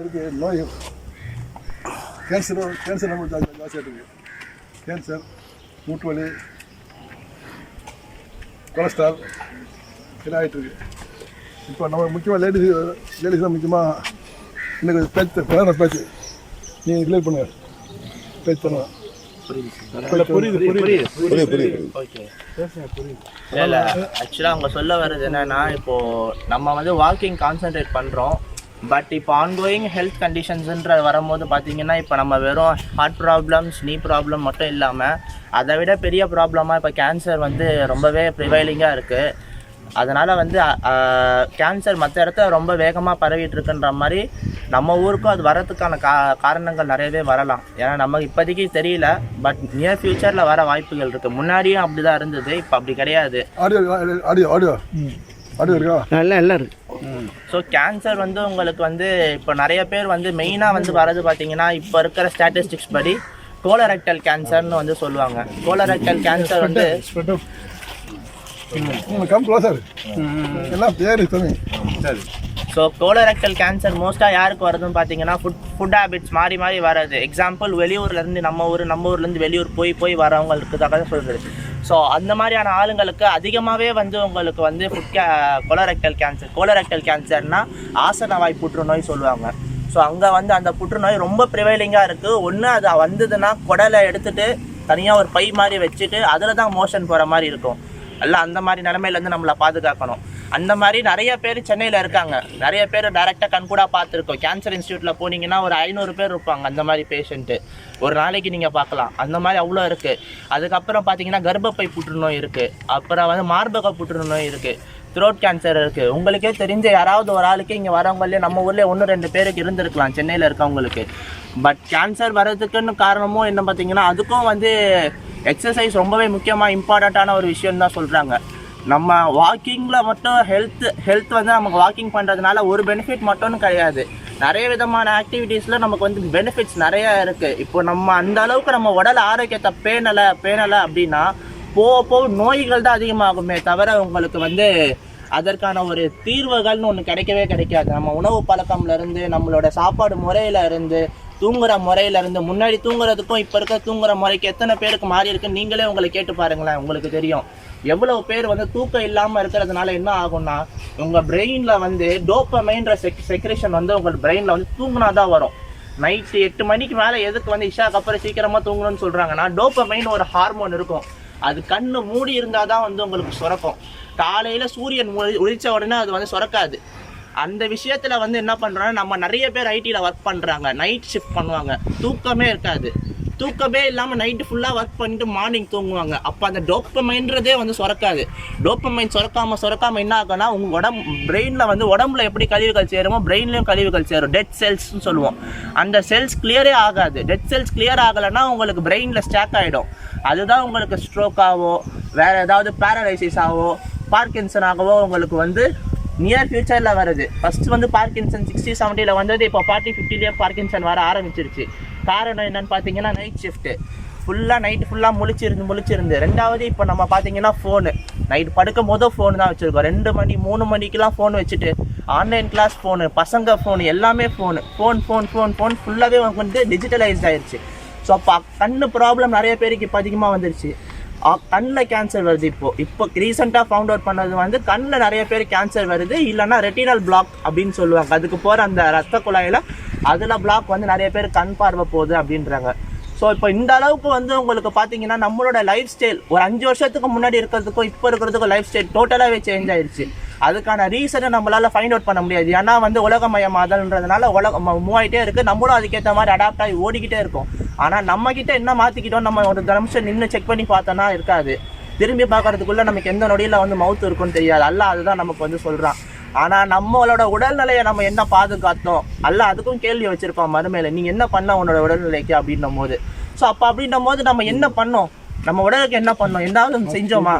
இருக்கு. நோய். Cancer cancer நம்ம ஜா- ஜாஸ்தியாக இருக்கு. கேன்சர் மூட்டு வலி கொலஸ்ட்ரால் இதெல்லாம் ஆகிட்டு இருக்கு. இப்போ நம்ம முக்கியமாக லேடிஸ் லேடிஸ் தான் முக்கியமாக எனக்கு பேச்சு பிரதான பேச்சு. நீங்கள் கிளியர் பண்ணுங்க. பேச்சு பண்ணுவேன் அவங்க சொல்ல வர்றது என்னன்னா இப்போ நம்ம வந்து வாக்கிங் கான்சென்ட்ரேட் பண்றோம். பட் இப்போ ஆன்கோயிங் ஹெல்த் கண்டிஷன்ஸ்ன்ற வரும்போது பார்த்தீங்கன்னா இப்போ நம்ம வெறும் ஹார்ட் ப்ராப்ளம்ஸ் நீ ப்ராப்ளம் மட்டும் இல்லாமல் அதை விட பெரிய ப்ராப்ளமாக இப்போ கேன்சர் வந்து ரொம்பவே ப்ரிவைலிங்காக இருக்குது அதனால் வந்து கேன்சர் மற்ற இடத்துல ரொம்ப வேகமாக பரவிட்டு இருக்குன்ற மாதிரி நம்ம ஊருக்கும் அது வரதுக்கான கா காரணங்கள் நிறையவே வரலாம். ஏன்னா நமக்கு இப்போதைக்கு தெரியல பட் நியர் ஃப்யூச்சரில் வர வாய்ப்புகள் இருக்குது முன்னாடியும் அப்படி தான் இருந்தது இப்போ அப்படி கிடையாது. ஆடியோ இருக்கா? நல்லா எல்லாம் இருக்கு. ஸோ கேன்சர் வந்து உங்களுக்கு வந்து இப்போ நிறைய பேர் வந்து மெயினாக வந்து வரது பார்த்தீங்கன்னா இப்போ இருக்கிற ஸ்டாட்டிஸ்டிக்ஸ் படி கோலரெக்டல் கேன்சர்னு வந்து சொல்லுவாங்க. கோலரெக்டல் கேன்சர் வந்து கம் க்ளோசர் எல்லாம் பேர் சரி. ஸோ கோலரெக்டல் கேன்சர் மோஸ்ட்டாக யாருக்கு வருதுன்னு பார்த்தீங்கன்னா ஃபுட் ஃபுட் ஹேபிட்ஸ் மாறி மாறி வராது எக்ஸாம்பிள் வெளியூர்லேருந்து நம்ம ஊர் நம்ம ஊர்லேருந்து வெளியூர் போய் போய் வரவங்களுக்கு தான் சொல்கிறது ஸோ அந்த மாதிரியான ஆளுங்களுக்கு அதிகமாகவே வந்து உங்களுக்கு வந்து ஃபுட் கே கொலரெக்டல் கேன்சர் கோலரெக்டல் கேன்சர்னா ஆசனவாய் புற்றுநோய் சொல்லுவாங்க. ஸோ அங்கே வந்து அந்த புற்றுநோய் ரொம்ப ப்ரிவைலிங்காக இருக்குது ஒன்று அது வந்ததுன்னா குடலை எடுத்துகிட்டு தனியாக ஒரு பை மாதிரி வச்சுட்டு அதில் தான் மோஷன் போகிற மாதிரி இருக்கும். எல்லாம் அந்த மாதிரி நிலமையிலேருந்து நம்மளை பாதுகாக்கணும். அந்த மாதிரி நிறைய பேர் சென்னையில் இருக்காங்க. நிறைய பேர் டைரெக்டாக கண்கூடாக பார்த்துருக்கோம். கேன்சர் இன்ஸ்டியூட்டில் போனீங்கன்னா ஒரு ஐநூறு பேர் இருப்பாங்க அந்த மாதிரி பேஷண்ட்டு ஒரு நாளைக்கு நீங்கள் பார்க்கலாம். அந்த மாதிரி அவ்வளோ இருக்குது அதுக்கப்புறம் பார்த்தீங்கன்னா கர்ப்பப்பை புற்றுநோய் இருக்குது அப்புறம் வந்து மார்பக புற்றுநோய் இருக்குது த்ரோட் கேன்சர் இருக்குது உங்களுக்கே தெரிஞ்ச யாராவது ஒரு ஆளுக்கு இங்கே வரவங்களே நம்ம ஊர்லேயே ஒன்று ரெண்டு பேருக்கு இருந்திருக்கலாம் சென்னையில் இருக்கவங்களுக்கு. பட் கேன்சர் வர்றதுக்குன்னு காரணமும் என்ன பார்த்தீங்கன்னா அதுக்கும் வந்து எக்ஸசைஸ் ரொம்பவே முக்கியமாக இம்பார்ட்டண்ட்டான ஒரு விஷயம் தான் சொல்கிறாங்க நம்ம வாக்கிங்கில் மட்டும் ஹெல்த் ஹெல்த் வந்து நமக்கு வாக்கிங் பண்ணுறதுனால ஒரு பெனிஃபிட் மட்டும்னு கிடையாது. நிறைய விதமான ஆக்டிவிட்டீஸில் நமக்கு வந்து பெனிஃபிட்ஸ் நிறையா இருக்குது இப்போ நம்ம அந்த அளவுக்கு நம்ம உடல் ஆரோக்கியத்தை பேணலை பேணலை அப்படின்னா போக போக நோய்கள் தான் அதிகமாகுமே தவிர உங்களுக்கு வந்து அதற்கான ஒரு தீர்வுகள்னு ஒன்று கிடைக்கவே கிடைக்காது. நம்ம உணவு பழக்கம்லேருந்து நம்மளோட சாப்பாடு முறையில இருந்து தூங்குற முறையில இருந்து முன்னாடி தூங்குறதுக்கும் இப்போ இருக்க தூங்குற முறைக்கு எத்தனை பேருக்கு மாறி இருக்குன்னு நீங்களே உங்களை கேட்டு பாருங்களேன் உங்களுக்கு தெரியும். எவ்வளவு பேர் வந்து தூக்கம் இல்லாமல் இருக்கிறதுனால என்ன ஆகும்னா உங்கள் பிரெயினில் வந்து டோப்பமைன்ற செக் செக்ரேஷன் வந்து உங்கள் பிரெயினில் வந்து தூங்குனா தான் வரும். நைட்டு எட்டு மணிக்கு மேலே எதுக்கு வந்து இஷாக்கு அப்புறம் சீக்கிரமாக தூங்கணும்னு சொல்கிறாங்கன்னா டோப்பமைன் ஒரு ஹார்மோன் இருக்கும். அது கண்ணு மூடி இருந்தால் தான் வந்து உங்களுக்கு சுரக்கும். காலையில் சூரியன் உழி- உடனே அது வந்து சுரக்காது. அந்த விஷயத்தில் வந்து என்ன பண்ணுறோன்னா நம்ம நிறைய பேர் ஐடியில் ஒர்க் பண்ணுறாங்க நைட் ஷிஃப்ட் பண்ணுவாங்க. தூக்கமே இருக்காது. தூக்கமே இல்லாமல் நைட்டு ஃபுல்லாக ஒர்க் பண்ணிட்டு மார்னிங் தூங்குவாங்க. அப்போ அந்த டோப்பமைன்றதே வந்து சுரக்காது. டோப்பமைன் சுரக்காமல் சுரக்காமல் என்ன ஆகும்னா உங்கள் உடம்பு பிரெயினில் வந்து உடம்புல எப்படி கழிவுகள் சேருமோ பிரெயின்லேயும் கழிவுகள் சேரும். டெட் செல்ஸ்னு சொல்லுவோம். அந்த செல்ஸ் கிளியரே ஆகாது. டெட் செல்ஸ் கிளியர் ஆகலைன்னா உங்களுக்கு பிரெயினில் ஸ்டாக் ஆகிடும் அதுதான் உங்களுக்கு ஸ்ட்ரோக் வேறு ஏதாவது பேரலைசிஸ் ஆவோ பார்க்கின்சன் ஆகவோ உங்களுக்கு வந்து நியர் ஃபியூச்சரில் வருது. ஃபர்ஸ்ட் வந்து பார்க்கின்சன் சிக்ஸ்டி செவன்ட்டியில் வந்தது இப்போ ஃபார்ட்டி ஃபிஃப்டிலேயே பார்க்கின்சன் வர ஆரம்பிச்சிருச்சு. காரணம் என்னென்னு பார்த்தீங்கன்னா நைட் ஷிஃப்ட்டு ஃபுல்லாக நைட் ஃபுல்லாக முழிச்சிருந்து முழிச்சிருந்து. ரெண்டாவது இப்போ நம்ம பார்த்தீங்கன்னா ஃபோனு நைட் படுக்கும் போதும் ஃபோன் தான் வச்சுருக்கோம். ரெண்டு மணி மூணு மணிக்கெலாம் ஃபோன் வச்சுட்டு ஆன்லைன் கிளாஸ் ஃபோனு பசங்க ஃபோனு எல்லாமே phone phone phone phone phone ஃபுல்லாகவே வந்து டிஜிட்டலைஸ்ட் ஆயிடுச்சு ஸோ அப்போ கண்ணு ப்ராப்ளம் நிறைய பேருக்கு இப்போ அதிகமாக வந்துருச்சு. கண்ணில் கேன்சர் வருது இப்போ. இப்போ ரீசெண்டாக ஃபவுண்ட் அவுட் பண்ணது வந்து கண்ணில் நிறைய பேர் கேன்சர் வருது. இல்லைன்னா ரெட்டினல் பிளாக் அப்படின்னு சொல்லுவாங்க. அதுக்கு போகிற அந்த ரத்த குழாயில் அதில் பிளாக் வந்து நிறைய பேர் கண் பார்வை போகுது அப்படின்றாங்க. ஸோ இப்போ இந்த அளவுக்கு வந்து உங்களுக்கு பார்த்தீங்கன்னா நம்மளோட லைஃப் ஸ்டைல் ஒரு அஞ்சு வருஷத்துக்கு முன்னாடி இருக்கிறதுக்கும் இப்போ இருக்கிறதுக்கும் லைஃப் ஸ்டைல் டோட்டலாகவே சேஞ்ச் ஆயிடுச்சு அதுக்கான ரீசனை நம்மளால் ஃபைண்ட் அவுட் பண்ண முடியாது. ஏன்னா வந்து உலகமயமாதல்ன்றதுனால உலகம் மூவாயிட்டே இருக்குது இருக்கு. நம்மளும் அதுக்கேற்ற மாதிரி அடாப்ட் ஆகி ஓடிக்கிட்டே இருக்கோம். ஆனால் நம்ம கிட்ட என்ன மாற்றிக்கிட்டோம் நம்ம ஒரு நிமிஷம் நின்று செக் பண்ணி பார்த்தோன்னா இருக்காது. திரும்பி பார்க்கறதுக்குள்ள நமக்கு எந்த நொடியில் வந்து மவுத்து இருக்கும்னு தெரியாது. அல்ல அதுதான் நமக்கு வந்து சொல்கிறான் ஆனால் நம்மளோட உடல்நிலையை நம்ம என்ன பாதுகாத்தோம்? அல்ல அதுக்கும் கேள்வி வச்சுருப்போம் மறுமையில் நீ என்ன பண்ண உன்னோட உடல்நிலைக்கு? அப்படின்னும் போது ஸோ அப்போ அப்படின்னும் போது நம்ம என்ன பண்ணோம்? நம்ம உடலுக்கு என்ன பண்ணோம்? ஏதாவது செஞ்சோமா?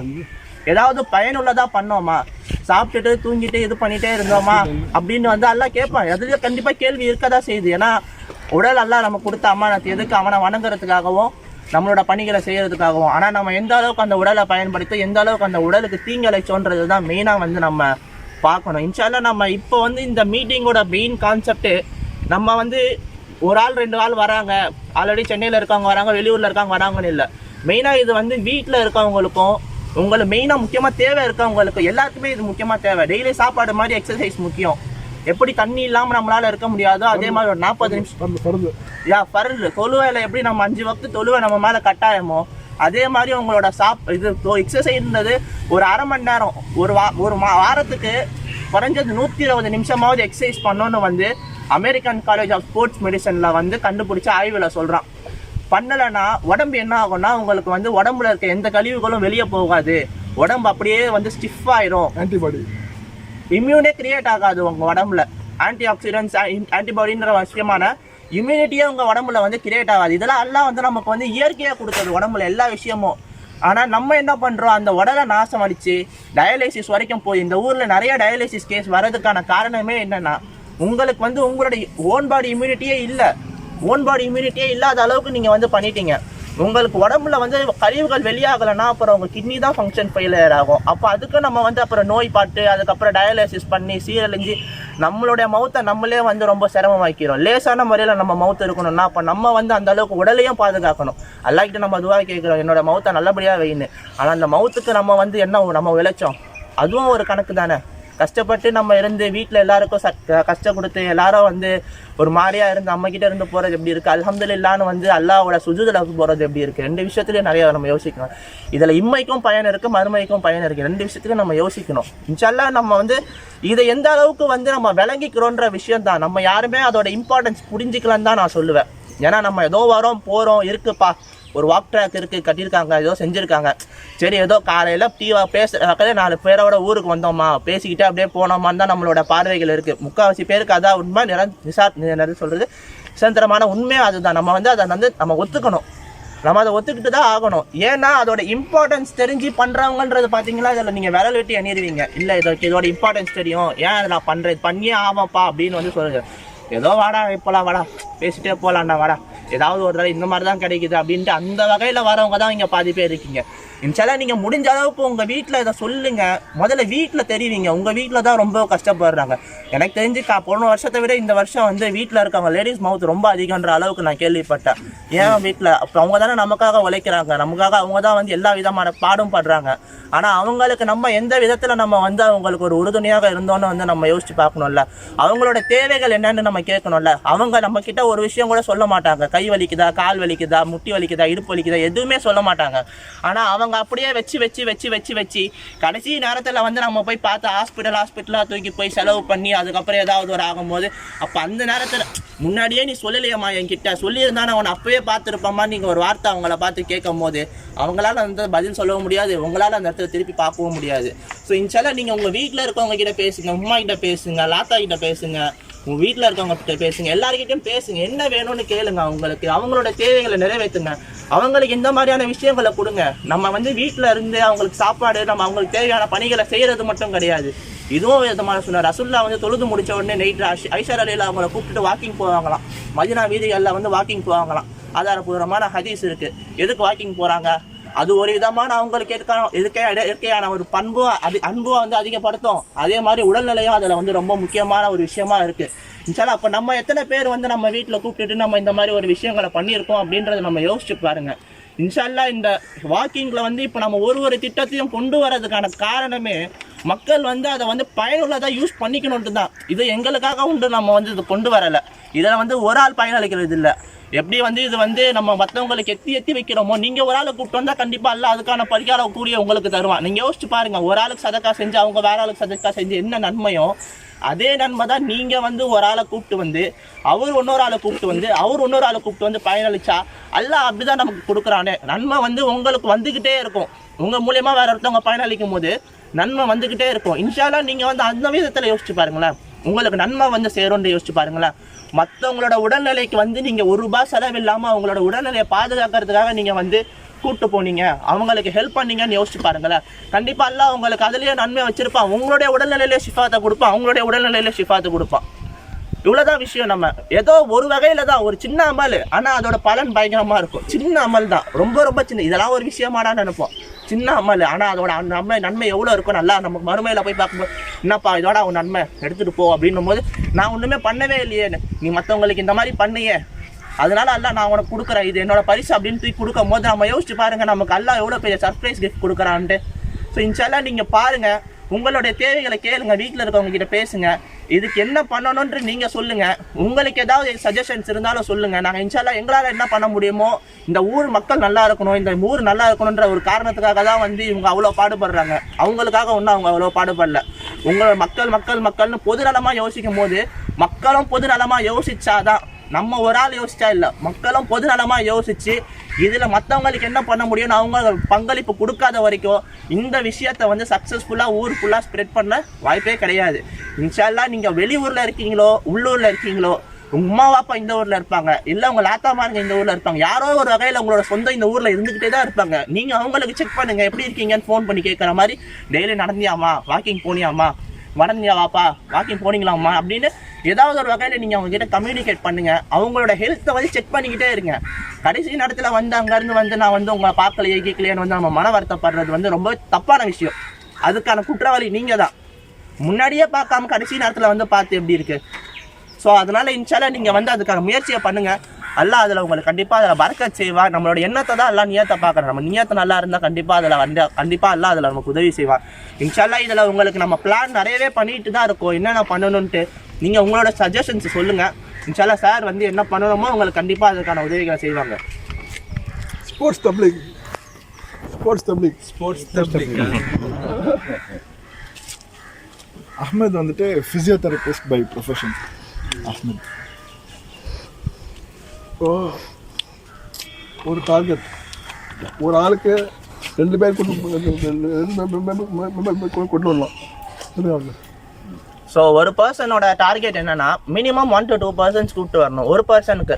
ஏதாவது பயனுள்ளதா பண்ணோமா? சாப்பிட்டுட்டு தூங்கிட்டு இது பண்ணிட்டே இருந்தோமா? அப்படின்னு வந்து எல்லாம் கேட்பான். அதுல கண்டிப்பா கேள்வி இருக்கதா செய்யுது. ஏன்னா உடல் எல்லாம் நம்ம கொடுத்த அம்மானத்து எதுக்கு? அவனை வணங்குறதுக்காகவும் நம்மளோட பணிகளை செய்யறதுக்காகவும். ஆனா நம்ம எந்த அளவுக்கு அந்த உடலை பயன்படுத்தி எந்த அளவுக்கு அந்த உடலுக்கு தீங்கிழைச்சோன்றது தான் மெயினா வந்து நம்ம பார்க்கணும். இன்ஷால்ல நம்ம இப்போ வந்து இந்த மீட்டிங்கோட மெயின் கான்செப்ட் நம்ம வந்து ஒரு ஆள் ரெண்டு ஆள் வராங்க. ஆல்ரெடி சென்னையில் இருக்கவங்க வராங்க வெளியூரில் இருக்காங்க வராங்கன்னு இல்லை. மெயினாக இது வந்து வீட்டில் இருக்கவங்களுக்கும் உங்களுக்கு மெயினாக முக்கியமாக தேவை இருக்கவங்களுக்கு எல்லாருக்குமே இது முக்கியமாக தேவை. டெய்லி சாப்பாடு மாதிரி எக்ஸசைஸ் முக்கியம். எப்படி தண்ணி இல்லாமல் நம்மளால இருக்க முடியாதோ அதே மாதிரி ஒரு நாற்பது நிமிஷம் யா பரல் தொழுவையில் எப்படி நம்ம அஞ்சு வக்து தொழுவை நம்ம மேலே கட்டாயமோ அதே மாதிரி உங்களோட சாப் இது எக்ஸசைஸ்ன்றது ஒரு அரை மணி நேரம் ஒரு வா ஒரு மா வாரத்துக்கு குறைஞ்சது நூற்றி இருபது நிமிஷமாவது எக்ஸசைஸ் பண்ணணும்னு வந்து அமெரிக்கன் காலேஜ் ஆஃப் ஸ்போர்ட்ஸ் மெடிசனில் வந்து கண்டுபிடிச்ச ஆய்வில் சொல்கிறான் பண்ணலைன்னா உடம்பு என்ன ஆகும்னா உங்களுக்கு வந்து உடம்புல இருக்க எந்த கழிவுகளும் வெளியே போகாது. உடம்பு அப்படியே வந்து ஸ்டிஃப் ஆயிரும். ஆன்டிபாடி இம்யூனே கிரியேட் ஆகாது உங்க உடம்புல. ஆன்டி ஆக்சிடென்ட்ஸ் ஆன்டிபாடின்ற விஷயமான இம்யூனிட்டியே உங்க உடம்புல வந்து கிரியேட் ஆகாது. இதெல்லாம் எல்லாம் வந்து நமக்கு வந்து இயற்கையா கொடுத்தது உடம்புல எல்லா விஷயமும். ஆனா நம்ம என்ன பண்றோம்? அந்த உடலை நாசம் அடிச்சு டயாலிசிஸ் வரைக்கும் போய் இந்த ஊர்ல நிறைய டயாலிசிஸ் கேஸ் வர்றதுக்கான காரணமே என்னன்னா உங்களுக்கு வந்து உங்களுடைய ஓன் பாடி இம்யூனிட்டியே இல்லை. ஓன் பாடி இம்யூனிட்டியே இல்லாத அளவுக்கு நீங்கள் வந்து பண்ணிட்டீங்க. உங்களுக்கு உடம்புல வந்து கழிவுகள் வெளியாகலைன்னா அப்புறம் உங்கள் கிட்னி தான் ஃபங்க்ஷன் ஃபெயிலியர் ஆகும். அப்போ அதுக்கு நம்ம வந்து அப்புறம் நோய் பாட்டு அதுக்கப்புறம் டயாலிசிஸ் பண்ணி சீரழிஞ்சு நம்மளுடைய மவுத்தை நம்மளே வந்து ரொம்ப சிரமமாக்கிறோம் லேசான முறையில் நம்ம மவுத்து இருக்கணும்னா அப்போ நம்ம வந்து அந்த அளவுக்கு உடலையும் பாதுகாக்கணும். அல்லாக்கிட்ட நம்ம அதுவாக கேட்குறோம். என்னோட மவுத்தை நல்லபடியாக வைன்னு. ஆனால் அந்த மவுத்துக்கு நம்ம வந்து என்ன நம்ம விளைச்சோம் அதுவும் ஒரு கணக்கு தானே? கஷ்டப்பட்டு நம்ம இருந்து வீட்டில் எல்லாருக்கும் ச கஷ்டம் கொடுத்து எல்லாரும் வந்து ஒரு மாதிரியாக இருந்து அம்மக்கிட்ட இருந்து போகிறது எப்படி இருக்குது அல்ஹம்துலில்லான்னு வந்து அல்லாவோட சுஜுதுல போகிறது எப்படி இருக்குது ரெண்டு விஷயத்துலையும் நிறையா நம்ம யோசிக்கணும். இதில் இம்மைக்கும் பயன் இருக்குது மறுமைக்கும் பயன் இருக்குது ரெண்டு விஷயத்துக்கும் நம்ம யோசிக்கணும். இன்ஷால்லா நம்ம வந்து இதை எந்த அளவுக்கு வந்து நம்ம விளங்கிக்கிறோன்ற விஷயம் தான் நம்ம யாருமே அதோட இம்பார்ட்டன்ஸ் புரிஞ்சிக்கலன்னு தான் நான் சொல்லுவேன். ஏன்னா நம்ம ஏதோ வரோம் போகிறோம் இருக்குப்பா. ஒரு வாக் ட்ராக் இருக்குது கட்டியிருக்காங்க ஏதோ செஞ்சுருக்காங்க. சரி ஏதோ காலையில் டீவா பேசுறதுக்காக நாலு பேரோட ஊருக்கு வந்தோமா பேசிக்கிட்டு அப்படியே போனோமான்னு தான் நம்மளோட பார்வைகள் இருக்குது முக்கால்வாசி பேருக்கு அதான் உண்மை நிற நிசார் நிற- சொல்கிறது சுதந்திரமான உண்மையே அதுதான். நம்ம வந்து அதை வந்து நம்ம ஒத்துக்கணும். நம்ம அதை ஒத்துக்கிட்டு தான் ஆகணும். ஏன்னா அதோட இம்பார்ட்டன்ஸ் தெரிஞ்சு பண்ணுறவங்கன்றது பார்த்தீங்கன்னா இதில் நீங்கள் விரல் வெட்டி அணிடுவீங்க இல்லை இதற்கு இதோட இம்பார்ட்டன்ஸ் தெரியும். ஏன் அதை நான் பண்றேன் பண்ணியே ஆமாப்பா அப்படின்னு வந்து சொல்லுங்கள் ஏதோ வாடா இப்போலாம் வாடா பேசிட்டே போகலாண்டா வாடா. ஏதாவது ஒரு தடவை இந்த மாதிரி தான் கிடைக்குது அப்படின்ட்டு அந்த வகையில வரவங்க தான் இங்க பாதி பேர் இருக்கீங்க. இன்ஷாலாக நீங்கள் முடிஞ்ச அளவுக்கு உங்கள் வீட்டில் இதை சொல்லுங்கள் முதல்ல வீட்டில் தெரிவிங்க. உங்கள் வீட்டில் தான் ரொம்ப கஷ்டப்படுறாங்க. எனக்கு தெரிஞ்சு கா போன வருஷத்தை விட இந்த வருஷம் வந்து வீட்டில் இருக்கவங்க லேடிஸ் மவுத் ரொம்ப அதிகன்ற அளவுக்கு நான் கேள்விப்பட்டேன். ஏன் வீட்டில் அப்போ அவங்க தானே நமக்காக உழைக்கிறாங்க. நமக்காக அவங்க தான் வந்து எல்லா விதமான பாடும் படுறாங்க. ஆனால் அவங்களுக்கு நம்ம எந்த விதத்தில் நம்ம வந்து அவங்களுக்கு ஒரு உறுதுணையாக இருந்தோன்னு வந்து நம்ம யோசிச்சு பார்க்கணும்ல? அவங்களோட தேவைகள் என்னன்னு நம்ம கேட்கணும்ல? அவங்க நம்ம கிட்ட ஒரு விஷயம் கூட சொல்ல மாட்டாங்க. கை வலிக்குதா கால் வலிக்குதா முட்டி வலிக்குதா இடுப்பு வலிக்குதா எதுவுமே சொல்ல மாட்டாங்க. ஆனால் அவங்க அவங்க அப்படியே வச்சு வச்சு வச்சு வச்சு வச்சு கடைசி நேரத்தில் வந்து நம்ம போய் பார்த்து ஹாஸ்பிட்டல் ஹாஸ்பிட்டலாக தூக்கி போய் செலவு பண்ணி அதுக்கப்புறம் ஏதாவது ஒரு ஆகும்போது அப்போ அந்த நேரத்தில் முன்னாடியே நீ சொல்லலையம்மா என்கிட்ட. சொல்லியிருந்தா நான் அவனை அப்போயே பார்த்துருப்பம்மா. நீங்கள் ஒரு வார்த்தை அவங்கள பார்த்து கேட்கும் போது அவங்களால வந்து பதில் சொல்லவும் முடியாது. உங்களால் அந்த இடத்துல திருப்பி பார்க்கவும் முடியாது. ஸோ இன்ஷால்லா நீங்கள் உங்கள் வீட்டில் இருக்கவங்க கிட்ட பேசுங்க உமா கிட்ட பேசுங்க லாத்தா கிட்ட பேசுங்க. உங்க வீட்டில் இருக்கவங்க கிட்ட பேசுங்க எல்லாருக்கிட்டையும் பேசுங்க. என்ன வேணும்னு கேளுங்க அவங்களுக்கு. அவங்களோட தேவைகளை நிறைவேற்றுங்க. அவங்களுக்கு இந்த மாதிரியான விஷயங்களை கொடுங்க. நம்ம வந்து வீட்டில் இருந்து அவங்களுக்கு சாப்பாடு நம்ம அவங்களுக்கு தேவையான பணிகளை செய்யறது மட்டும் கிடையாது. இதுவும் விதமான சொன்னார் ரசுல்லா வந்து தொழுது முடிச்ச உடனே நைட் ஐஷர் அலியில் அவங்கள கூப்பிட்டு வாக்கிங் போவாங்களாம். மதினா வீதிகளில் வந்து வாக்கிங் போவாங்களாம். ஆதாரபூர்வமான ஹதீஸ் இருக்குது எதுக்கு வாக்கிங் போகிறாங்க அது ஒரு விதமான அவங்களுக்கு இருக்க இருக்கே இயற்கையான ஒரு பண்பு அது அன்பும் வந்து அதிகப்படுத்தும். அதே மாதிரி உடல்நிலையும் அதில் வந்து ரொம்ப முக்கியமான ஒரு விஷயமா இருக்கு. இன்ஷால்லா அப்போ நம்ம எத்தனை பேர் வந்து நம்ம வீட்டில் கூப்பிட்டுட்டு நம்ம இந்த மாதிரி ஒரு விஷயங்களை பண்ணியிருக்கோம் அப்படின்றத நம்ம யோசிச்சு பாருங்க. இன்ஷால்லா இந்த வாக்கிங்கில் வந்து இப்போ நம்ம ஒரு ஒரு திட்டத்தையும் கொண்டு வரதுக்கான காரணமே மக்கள் வந்து அதை வந்து பயனுள்ளதாக யூஸ் பண்ணிக்கணுன்ட்டு தான் இது எங்களுக்காக உண்டு நம்ம வந்து இது கொண்டு வரலை. இதில் வந்து ஒரு ஆள் பயனளிக்கிறது இல்லை எப்படி வந்து இது வந்து நம்ம மற்றவங்களுக்கு எத்தி எத்தி வைக்கிறோமோ நீங்க ஒரு ஆளை கூப்பிட்டு வந்தா கண்டிப்பா அல்ல அதுக்கான பரிகாரம் கூடிய உங்களுக்கு தருவான். நீங்க யோசிச்சு பாருங்க ஒரு ஆளுக்கு சதக்கா செஞ்சு அவங்க வேற ஆளுக்கு சதக்கா செஞ்சு என்ன நன்மையோ அதே நன்மை தான் நீங்க வந்து ஒரு ஆளை கூப்பிட்டு வந்து அவர் இன்னொரு ஆளை கூப்பிட்டு வந்து அவர் இன்னொரு ஆளை கூப்பிட்டு வந்து பயனளிச்சா அல்ல அப்படிதான் நமக்கு கொடுக்குறானே. நன்மை வந்து உங்களுக்கு வந்துகிட்டே இருக்கும். உங்க மூலியமா வேற ஒருத்தவங்க பயனளிக்கும் போது நன்மை வந்துகிட்டே இருக்கும். இன்ஷால்லாம் நீங்க வந்து அந்த விதத்துல யோசிச்சு பாருங்களேன். உங்களுக்கு நன்மை வந்து சேரும்னு யோசிச்சு பாருங்களேன். மற்றவங்களோட உடல்நிலைக்கு வந்து நீங்கள் ஒரு ரூபாய் செலவில்லாமல் அவங்களோட உடல்நிலையை பாதுகாக்கிறதுக்காக நீங்கள் வந்து கூப்பிட்டு போனீங்க. அவங்களுக்கு ஹெல்ப் பண்ணீங்கன்னு யோசிச்சு பாருங்களேன். கண்டிப்பாக எல்லாம் அவங்களுக்கு அதுலேயே நன்மை வச்சுருப்பான். உங்களுடைய உடல்நிலையிலே ஷிஃபாத்தை கொடுப்பான். அவங்களுடைய உடல்நிலையிலே ஷிஃபாத்தை கொடுப்பான். இவ்வளோதான் விஷயம் நம்ம. ஏதோ ஒரு வகையில் தான் ஒரு சின்ன அமல் ஆனால் அதோட பலன் பயங்கரமாக இருக்கும். சின்ன அமல் தான். ரொம்ப ரொம்ப சின்ன. இதெல்லாம் ஒரு விஷயமாடான்னு நினைப்போம். சின்ன அமல் ஆனால் அதோட அந்த நன்மை நன்மை எவ்வளோ இருக்கும் நல்லா நமக்கு மறுமையில் போய் பார்க்கும்போது என்னப்பா இதோட அவன் நன்மை எடுத்துகிட்டு போ அப்படின்னும் போது நான் ஒன்றுமே பண்ணவே இல்லையே. நீ மற்றவங்களுக்கு இந்த மாதிரி பண்ணியே அதனால அல்ல நான் உனக்கு கொடுக்குறேன். இது என்னோட பரிசு அப்படின்னு தூக்கி கொடுக்கும் போது நம்ம யோசிச்சு பாருங்கள் நமக்கு அல்லா எவ்வளோ பெரிய சர்ப்ரைஸ் கிஃப்ட் கொடுக்குறான்ட்டு. ஸோ இன்ஷால்லாம் நீங்கள் பாருங்கள் உங்களுடைய தேவைகளை கேளுங்க. வீட்டில் இருக்கவங்க கிட்ட பேசுங்க. இதுக்கு என்ன பண்ணணும்ன்ற நீங்கள் சொல்லுங்க. உங்களுக்கு ஏதாவது சஜஷன்ஸ் இருந்தாலும் சொல்லுங்க. நாங்கள் இன்ஷால்லா எங்களால் என்ன பண்ண முடியுமோ இந்த ஊர் மக்கள் நல்லா இருக்கணும் இந்த ஊர் நல்லா இருக்கணுன்ற ஒரு காரணத்துக்காக தான் வந்து இவங்க அவ்வளோ பாடுபடுறாங்க. அவங்களுக்காக ஒன்றும் அவங்க அவ்வளோ பாடுபடல. உங்களோட மக்கள் மக்கள் மக்கள்னு பொதுநலமாக யோசிக்கும் போது மக்களும் பொதுநலமாக யோசிச்சாதான் நம்ம ஒரு ஆள் யோசிச்சா இல்லை மக்களும் பொதுநலமாக யோசிச்சு இதில் மற்றவங்களுக்கு என்ன பண்ண முடியும்னு அவங்க பங்களிப்பு கொடுக்காத வரைக்கும் இந்த விஷயத்த வந்து சக்ஸஸ்ஃபுல்லாக ஊர் ஃபுல்லாக ஸ்ப்ரெட் பண்ண வாய்ப்பே கிடையாது. இன்ஷால்லா நீங்கள் வெளியூரில் இருக்கீங்களோ உள்ளூரில் இருக்கீங்களோ உங்கள் அம்மா அப்பா இந்த ஊரில் இருப்பாங்க. இல்ல உங்க லாத்தாமாருங்க இந்த ஊரில் இருப்பாங்க. யாரோ ஒரு வகையில் உங்களோட சொந்தம் இந்த ஊரில் இருந்துக்கிட்டே தான் இருப்பாங்க. நீங்கள் அவங்களுக்கு செக் பண்ணுங்கள் எப்படி இருக்கீங்கன்னு ஃபோன் பண்ணி கேட்குற மாதிரி டெய்லி நடந்தியாமா வாக்கிங் போனியாமா வடந்தியா வாப்பா வாக்கிங் போனீங்களாம்மா அப்படின்னு ஏதாவது ஒரு வகையில் நீங்கள் அவங்ககிட்ட கம்யூனிகேட் பண்ணுங்கள் அவங்களோட ஹெல்த்தை வந்து செக் பண்ணிக்கிட்டே இருங்க. கடைசி நேரத்தில் வந்து அங்கேருந்து வந்து நான் வந்து உங்களை பார்க்கலையே கேட்கலையேன்னு வந்து நம்ம மன வருத்தப்படுறது வந்து ரொம்ப தப்பான விஷயம். அதுக்கான குற்றவாளி நீங்கள் தான் முன்னாடியே பார்க்காம கடைசி நேரத்தில் வந்து பார்த்து எப்படி இருக்குது ஸோ அதனால் இன்ஷால நீங்கள் வந்து அதுக்கான முயற்சியை பண்ணுங்கள் அல்லாஹ் அதில் உங்களுக்கு கண்டிப்பாக அதில் பறக்கச் செய்வா. நம்மளோட எண்ணத்தை தான் எல்லாம் நியத்தை பார்க்குறோம் நம்ம நியத்தை நல்லா இருந்தால் கண்டிப்பாக அதில் வந்து கண்டிப்பாக அல்லாஹ் அதில் நமக்கு உதவி செய்வான். இன்ஷால்லா இதில் உங்களுக்கு நம்ம பிளான் நிறையவே பண்ணிட்டு தான் இருக்கோம். என்னென்ன பண்ணணும்ன்ட்டு நீங்கள் உங்களோட சஜஷன்ஸ் சொல்லுங்கள் இன்ஷால்லா சார் வந்து என்ன பண்ணணுமோ உங்களுக்கு கண்டிப்பாக அதுக்கான உதவிகளை செய்வாங்க. Sports Tabligh sports Tabligh sports Tabligh Ahmed வந்துட்டு ஃபிசியோதெரபிஸ்ட் பை ப்ரொஃபஷன் அஹ்மத் ஒரு டார்கெட் ஒரு ஆளுக்கு ரெண்டு பேர் கொண்டு கொண்டு வரலாம். ஸோ ஒரு பர்சனோட டார்கெட் என்னன்னா minimum one to two persons கூப்பிட்டு வரணும். ஒரு பர்சனுக்கு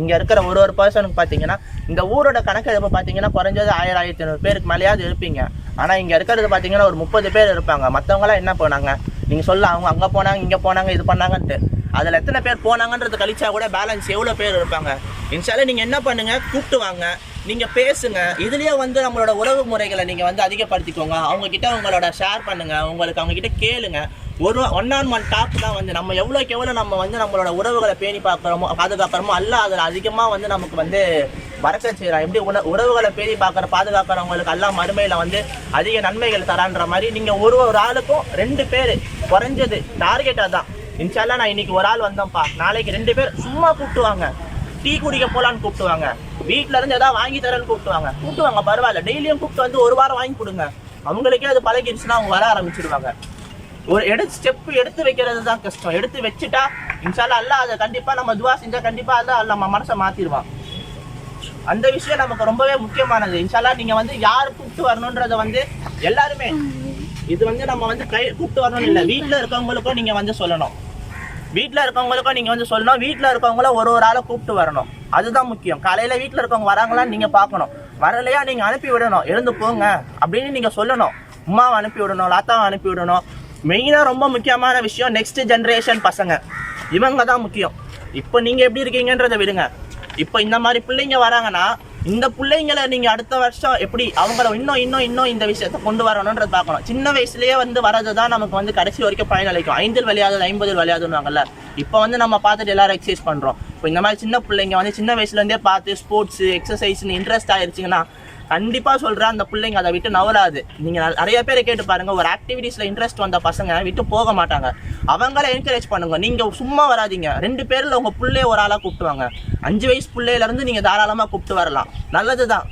இங்கே இருக்கிற ஒரு ஒரு பர்சனுக்கு பார்த்தீங்கன்னா இந்த ஊரோட கணக்கெடுப்பு பார்த்தீங்கன்னா குறைஞ்சது ஆயிரம் ஆயிரத்தி ஐநூறு பேருக்கு மேலேயாவது இருப்பீங்க. ஆனால் இங்கே இருக்கிறது பார்த்தீங்கன்னா ஒரு முப்பது பேர் இருப்பாங்க. மற்றவங்களாம் என்ன போனாங்க? நீங்கள் சொல்ல அவங்க அங்கே போனாங்க இங்கே போனாங்க இது பண்ணாங்கன்ட்டு. அதில் எத்தனை பேர் போனாங்கன்றது கழிச்சா கூட பேலன்ஸ் எவ்வளோ பேர் இருப்பாங்க? இன்ஷால நீங்கள் என்ன பண்ணுங்கள் கூப்பிட்டு வாங்க. நீங்கள் பேசுங்க. இதுலேயே வந்து நம்மளோட உறவு முறைகளை நீங்கள் வந்து அதிகப்படுத்திக்கோங்க. அவங்கக்கிட்ட உங்களோட ஷேர் பண்ணுங்கள் உங்களுக்கு அவங்கக்கிட்ட கேளுங்க. ஒரு ஒன் ஆன் ஒன் டாக் தான் வந்து நம்ம எவ்வளோக்கு எவ்வளோ நம்ம வந்து நம்மளோட உறவுகளை பேணி பார்க்குறோமோ பாதுகாக்கிறோமோ அல்ல அதில் அதிகமாக வந்து நமக்கு வந்து வரக்க செய்கிறான் எப்படி உண உறவுகளை பேணி பார்க்குற பாதுகாக்கிறவங்களுக்கு எல்லாம் மறுமையில் வந்து அதிக நன்மைகள் தரான்ற மாதிரி நீங்கள் ஒரு ஒரு ஆளுக்கும் ரெண்டு பேர் குறைஞ்சது டார்கெட்டாக தான் இன்ஷால்லா நான் இன்னைக்கு ஒரு ஆள் வந்தேன்ப்பா. நாளைக்கு ரெண்டு பேர் சும்மா கூப்பிட்டுவாங்க. டீ குடிக்க போலான்னு கூப்பிட்டுவாங்க. வீட்டில இருந்து ஏதாவது வாங்கி தரேன்னு கூப்பிட்டுவாங்க. கூப்பிட்டுவாங்க பரவாயில்ல. டெய்லியும் கூப்பிட்டு வந்து ஒரு வாரம் வாங்கி கொடுங்க. அவங்களுக்கே அது பழகிடுச்சுன்னா அவங்க வர ஆரம்பிச்சிடுவாங்க. ஒரு எடுத்து ஸ்டெப் எடுத்து வைக்கிறது தான் கஷ்டம். எடுத்து வச்சுட்டா இன்ஷால்லா அல்ல அதை கண்டிப்பா நம்ம துவா செஞ்சா கண்டிப்பா அல்ல நம்ம மனசை மாத்திடுவான். அந்த விஷயம் நமக்கு ரொம்பவே முக்கியமானது. இன்ஷால்லா நீங்க வந்து யார் கூப்பிட்டு வரணுன்றத வந்து எல்லாருமே இது வந்து நம்ம வந்து கை கூப்பிட்டு வரணும்னு இல்லை. வீட்டில் இருக்கவங்களுக்கும் நீங்க வந்து சொல்லணும். வீட்டில் இருக்கவங்களுக்கும் நீங்கள் வந்து சொல்லணும். வீட்டில் இருக்கவங்கள ஒரு ஒரு ஆளை கூப்பிட்டு வரணும். அதுதான் முக்கியம். காலையில் வீட்டில் இருக்கவங்க வராங்களான்னு நீங்கள் பார்க்கணும். வரலையா நீங்கள் அனுப்பி விடணும். எழுந்து போங்க அப்படின்னு நீங்கள் சொல்லணும். உமாவை அனுப்பி விடணும் லாத்தாவை அனுப்பி விடணும். மெயினாக ரொம்ப முக்கியமான விஷயம் நெக்ஸ்ட் ஜென்ரேஷன் பசங்க. இவங்க தான் முக்கியம். இப்போ நீங்கள் எப்படி இருக்கீங்கன்றதை விடுங்க. இப்போ இந்த மாதிரி பிள்ளைங்க வராங்கன்னா இந்த பிள்ளைங்களை நீங்கள் அடுத்த வருஷம் எப்படி அவங்கள இன்னும் இன்னும் இன்னும் இந்த விஷயத்தை கொண்டு வரணுன்றது பார்க்கணும். சின்ன வயசுலயே வந்து வரது தான் நமக்கு வந்து கடைசி வரைக்கும் பயனளிக்கும். ஐந்தில் விளையாதது ஐம்பதில் விளையாதுன்னுவாங்கல்ல. இப்போ வந்து நம்ம பார்த்துட்டு எல்லாரும் எக்ஸசைஸ் பண்ணுறோம் இப்போ இந்த மாதிரி சின்ன பிள்ளைங்க வந்து சின்ன வயசுலேருந்தே பார்த்து ஸ்போர்ட்ஸ் எக்ஸசைஸ்னு இன்ட்ரெஸ்ட் ஆயிருச்சுங்கன்னா கண்டிப்பாக சொல்கிறேன் அந்த பிள்ளைங்க அதை விட்டு நவராது. நீங்கள் நிறைய பேரை கேட்டு பாருங்க ஒரு ஆக்டிவிட்டீஸில் இன்ட்ரெஸ்ட் வந்த பசங்க விட்டு போக மாட்டாங்க. அவங்கள என்கரேஜ் பண்ணுங்க. நீங்கள் சும்மா வராதீங்க. ரெண்டு பேரில் உங்கள் பிள்ளைய ஒரு ஆளாக கூப்பிட்டுவாங்க. அஞ்சு வயசு பிள்ளையிலேருந்து நீங்கள் தாராளமாக கூப்பிட்டு வரலாம். நல்லது தான்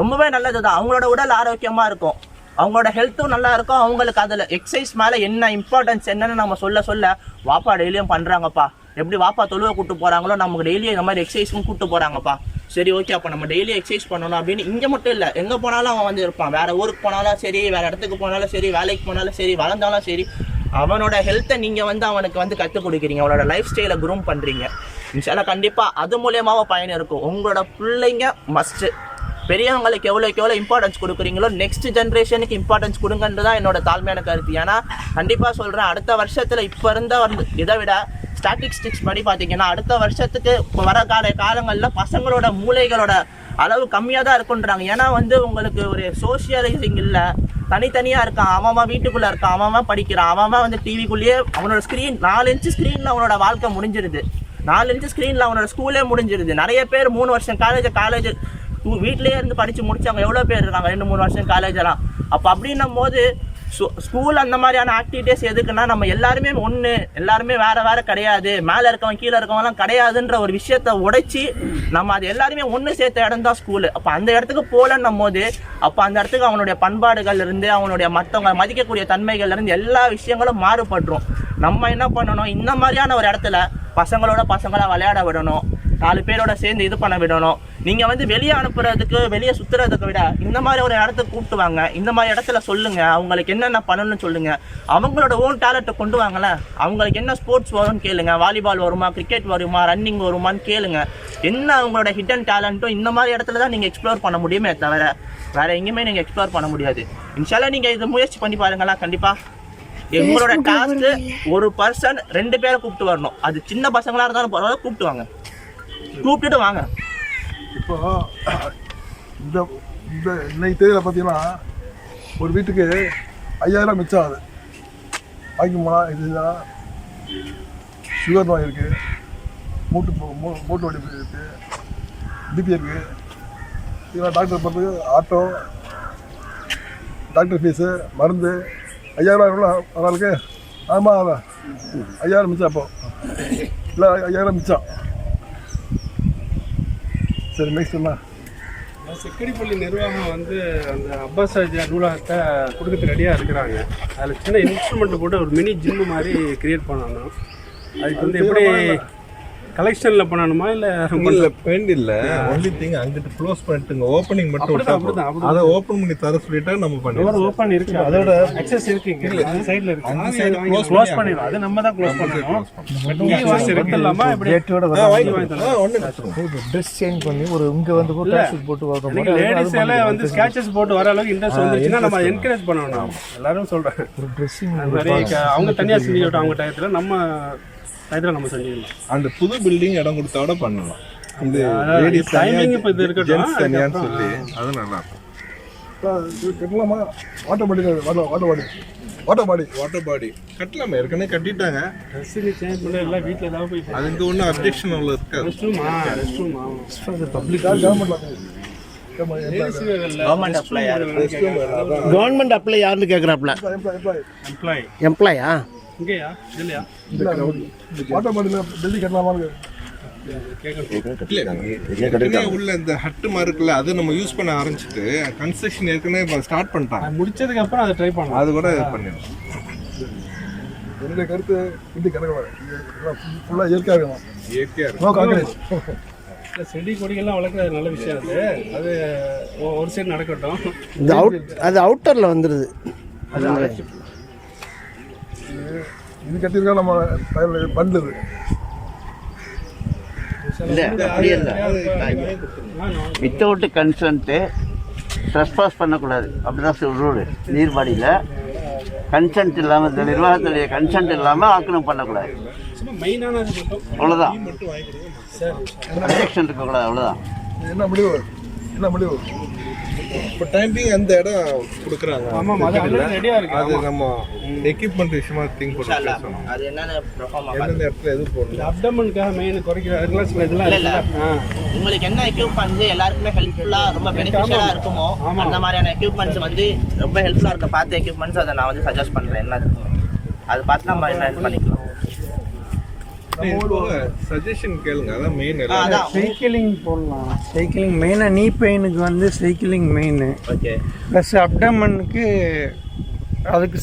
ரொம்பவே நல்லது தான் அவங்களோட உடல் ஆரோக்கியமாக இருக்கும். அவங்களோட ஹெல்த்தும் நல்லா இருக்கும். அவங்களுக்கு அதில் எக்ஸசைஸ் மேலே என்ன இம்பார்ட்டன்ஸ் என்னன்னு நம்ம சொல்ல சொல்ல வாப்பா டெய்லியும் பண்ணுறாங்கப்பா எப்படி வாப்பா தொழுவை கூட்டு போகிறாங்களோ நமக்கு டெய்லியும் இந்த மாதிரி எக்ஸசைஸும் கூப்பிட்டு போகிறாங்கப்பா சரி ஓகே அப்போ நம்ம டெய்லி எக்ஸசைஸ் பண்ணணும் அப்படின்னு இங்கே மட்டும் இல்லை. எங்கே போனாலும் அவன் வந்து இருப்பான். வேறு ஊருக்கு போனாலும் சரி வேறு இடத்துக்கு போனாலும் சரி வேலைக்கு போனாலும் சரி வளர்ந்தாலும் சரி அவனோட ஹெல்த்தை நீங்கள் வந்து அவனுக்கு வந்து கற்றுக் கொடுக்குறீங்க. அவனோட லைஃப் ஸ்டைலை க்ரூம் பண்ணுறீங்க இன்ஷால்லா கண்டிப்பாக அது மூலியமாக பயன் இருக்கும். உங்களோட பிள்ளைங்க மஸ்ட்டு பெரியவங்களுக்கு எவ்வளோக்கு எவ்வளோ இம்பார்ட்டன்ஸ் கொடுக்குறீங்களோ நெக்ஸ்ட் ஜென்ரேஷனுக்கு இம்பார்ட்டன்ஸ் கொடுங்கன்றது தான் என்னோட தாழ்மையான கருத்து. ஏன்னா கண்டிப்பாக சொல்கிறேன் அடுத்த வருஷத்தில் இப்போ இருந்த வந்து இதை விட ஸ்டாட்டிஸ்டிக்ஸ் படி பார்த்தீங்கன்னா அடுத்த வருஷத்துக்கு இப்போ வர கால காலங்களில் பசங்களோட மூளைகளோட அளவு கம்மியாக தான் இருக்குன்றாங்க. ஏன்னா வந்து உங்களுக்கு ஒரு சோஷியலைசிங் இல்லை. தனித்தனியாக இருக்கான். அவன் வீட்டுக்குள்ளே இருக்கான். அவன் படிக்கிறான். அவன் வந்து டிவிக்குள்ளேயே அவனோட ஸ்க்ரீன் நாலு இன்ச்சு ஸ்க்ரீனில் அவனோட வாழ்க்கை முடிஞ்சிருது. நாலு இன்ச்சு ஸ்க்ரீனில் அவனோட ஸ்கூலே முடிஞ்சிருது. நிறைய பேர் மூணு வருஷம் காலேஜ் காலேஜ் வீட்லேயே இருந்து படித்து முடிச்சவங்க எவ்வளோ பேர் இருக்காங்க? ரெண்டு மூணு வருஷம் காலேஜெல்லாம் அப்போ அப்படின்னும் போது ஸ்கூல் அந்த மாதிரியான ஆக்டிவிட்டீஸ் எதுக்குன்னா நம்ம எல்லாருமே ஒன்று எல்லாருமே வேற வேற கிடையாது. மேலே இருக்கவன் கீழே இருக்கவங்கலாம் கிடையாதுன்ற ஒரு விஷயத்த உடைச்சி நம்ம அது எல்லாருமே ஒன்று சேர்த்த இடம் தான் ஸ்கூலு அப்போ அந்த இடத்துக்கு போகலன்னும் போது அப்போ அந்த இடத்துக்கு அவனுடைய பண்பாடுகள் இருந்து அவனுடைய மற்றவங்க மதிக்கக்கூடிய தன்மைகள் இருந்து எல்லா விஷயங்களும் மாறுபட்டுரும். நம்ம என்ன பண்ணணும்? இந்த மாதிரியான ஒரு இடத்துல பசங்களோட பசங்களாக விளையாட விடணும். நாலு பேரோட சேர்ந்து இது பண்ண விடணும். நீங்க வந்து வெளியே அனுப்புறதுக்கு வெளியே சுத்துறதுக்கு விட இந்த மாதிரி ஒரு இடத்துக்கு கூப்பிட்டு வாங்க இந்த மாதிரி இடத்துல சொல்லுங்க. அவங்களுக்கு என்னென்ன பண்ணணும்னு சொல்லுங்க. அவங்களோட ஓன் டேலண்ட்டை கொண்டு வாங்கல அவங்களுக்கு என்ன ஸ்போர்ட்ஸ் வரும்னு கேளுங்க. வாலிபால் வருமா கிரிக்கெட் வருமா ரன்னிங் வருமான்னு கேளுங்க. என்ன அவங்களோட ஹிடன் டேலண்ட்டும் இந்த மாதிரி இடத்துல தான் நீங்க எக்ஸ்ப்ளோர் பண்ண முடியுமே தவிர வேற எங்கேயுமே நீங்க எக்ஸ்ப்ளோர் பண்ண முடியாது. இன்ஷால்லா நீங்க இது முயற்சி பண்ணி பாருங்களா கண்டிப்பா. எங்களோட டாஸ்க் ஒரு பர்சன் ரெண்டு பேரை கூப்பிட்டு வரணும். அது சின்ன பசங்களா இருந்தாலும் பரவாயில்ல கூப்பிட்டு வாங்க. கூப்பிட்டுட்டு வாங்க. இப்போ இந்த இந்த இன்னைக்கு தேதியில் பார்த்தீங்கன்னா ஒரு வீட்டுக்கு ஐயாயிரம் மிச்சம் ஆகுது. வாங்கி போனால் இதுதான் சுகர் நோய் இருக்குது மூட்டு போ- மூட்டு வடிப்பு இருக்குது பிபி இருக்குது இதெல்லாம் டாக்டர் போகிறதுக்கு ஆட்டோ டாக்டர் ஃபீஸு மருந்து ஐயாயிரம் எவ்வளோ அவங்களுக்கு ஆமாம் ஐயாயிரம் மிச்சம் அப்போ. இல்லை ஐயாயிரம் மிச்சம். சரி நெக்ஸ்ட் என்ன செக்கடிப்பள்ளி நிர்வாகம் வந்து அந்த அப்பாஸ் ராஜா நூலகத்தை கொடுக்கறதுக்கு ரெடியாக இருக்கிறாங்க. அதில் சின்ன இன்ஸ்ட்ருமெண்ட் போட்டு ஒரு மினி ஜிம்மு மாதிரி கிரியேட் பண்ணணும். அதுக்கு வந்து எப்படி கலெக்ஷனில் பண்ணணுமா இல்லை இல்ல பெயிண்ட் இல்ல ஒன்லி திங் அங்கிட்டு க்ளோஸ் பண்ணிட்டுங்க. ஓப்பனிங் மட்டும் விட்டா. அதை ஓபன் பண்ணி தர சொல்லிட்டா நம்ம பண்ணிடலாம். ஓப்பன் இருக்கு. அதோட அக்சஸ் இருக்கு இங்க அந்த சைடுல இருக்கு. அந்த close க்ளோஸ் பண்ணிடலாம். அது நம்ம தான் க்ளோஸ் கொடுத்துருவோம். ட்ரெஸ் சேஞ்ச் பண்ணி ஒரு இங்க வந்து போட்டு வர அதுக்கு லேடிஸ் எல்லாம் வந்து ஸ்கேச்சஸ் போட்டு வர அளவுக்கு இன்ட்ரெஸ்ட் வந்துச்சுன்னா நம்ம என்கரேஜ் பண்ணணும் எல்லாரும் சொல்றேன். ஒரு ட்ரெஸ்ஸிங் அவங்க தனியாக செஞ்சுக்கிட்டோம் அவங்க டயத்தில் நம்ம டயத்தில் நம்ம செஞ்சுக்கலாம் அந்த புது பில்டிங் இடம் கொடுத்தா கூட பண்ணலாம். இது லேடிஸ் timing இப்ப இது இருக்கட்டும். ஜென்ஸ் தனியான்னு சொல்லி அது நல்லா இருக்கும். கட்டலாமா? Water body water water body water body water body கட்டலாமே ஏற்கனவே கட்டிட்டாங்க. ட்ரெஸ்ஸுக்கு சேஞ்ச் பண்ண எல்லாம் வீட்டில் ஏதாவது போய் அதுக்கு ஒன்றும் அப்ஜெக்ஷன் அவ்வளோ இருக்காது. ரெஸ்ட் ரூமா ரெஸ்ட் ரூமா public government apply government apply யாருன்னு கேட்குறாப்புல எம்ப்ளாயி எம்ப்ளாயா இங்கேயா? இல்லையா வாட்டர் பாடியில் டெல்லி கட்டலாமான்னு உள்ள இந்த ஹட்டு மாதிரி இருக்குல்ல அதை நம்ம யூஸ் பண்ண ஆரம்பிச்சிட்டு கன்ஸ்ட்ரக்ஷன் ஏற்கனவே ஸ்டார்ட் பண்ணிட்டாங்க. அது முடிச்சதுக்கு அப்புறம் அதை ட்ரை பண்ணலாம். அது கூட இது பண்ணிடலாம். என்னுடைய கருத்து இப்படி கிடக்கலாம் ஃபுல்லாக இயற்கையாக இருக்கணும். இயற்கையா இருக்கும் செடி கொடிகள்லாம் வளர்க்குறது நல்ல விஷயம் அது. அது ஒரு சைடு நடக்கட்டும். இது அவுட் அது அவுட்டரில் வந்துடுது இது கட்டியிருக்கா நம்ம பண்ணுது இல்லை அப்படி இல்லை. வித்தவுட் கன்சன்ட்டு ட்ரெஸ்பாஸ் பண்ணக்கூடாது. அப்படிதான் ரூல். நீர்பாடியில் கன்சென்ட் இல்லாமல் இந்த நிர்வாகத்துடைய கன்சென்ட் இல்லாமல் ஆக்கிரமம் பண்ணக்கூடாது. அவ்வளோதான் அப்ஜெக்ஷன் இருக்கக்கூடாது அவ்வளோதான் என்ன முடிவு? என்ன முடிவு? இப்போ டைமிங் அந்த இடம் கொடுக்குறாங்க. ஆமாம் அது already ரெடியா இருக்கு. அது நம்ம எக்யூப்மெண்ட் விஷயமா திங்க் பண்ணி பேசணும் அது என்னன்னு. எந்தெந்த இடத்துல எது போடணும் அப்டமனுக்காக மெயின் குறைக்கிற அதுக்கெல்லாம் சில இதெல்லாம் இல்ல, உங்களுக்கு என்ன எக்யூப்மெண்ட்ஸ் எல்லாருக்குமே ஹெல்ப்ஃபுல்லா ரொம்ப பெனிஃபிஷியலா இருக்குமோ அந்த மாதிரியான எக்யூப்மெண்ட்ஸ் வந்து ரொம்ப ஹெல்ப்ஃபுல்லா இருக்க பார்த்த எக்யூப்மெண்ட்ஸ் அதை நான் வந்து சஜஸ்ட் பண்றேன். என்ன அது? பார்த்து நம்ம என்ன பண்ணிக்கலாம். சஜஷன் கேளுங்க. அதான் மெயின் ஆ, அதான். சைக்கிளிங் போடலாம். சைக்கிளிங் மெயினாக நீ பெயினுக்கு வந்து சைக்கிளிங் மெயின் ஓகே ப்ளஸ் அப்டமனுக்கு அதுக்கு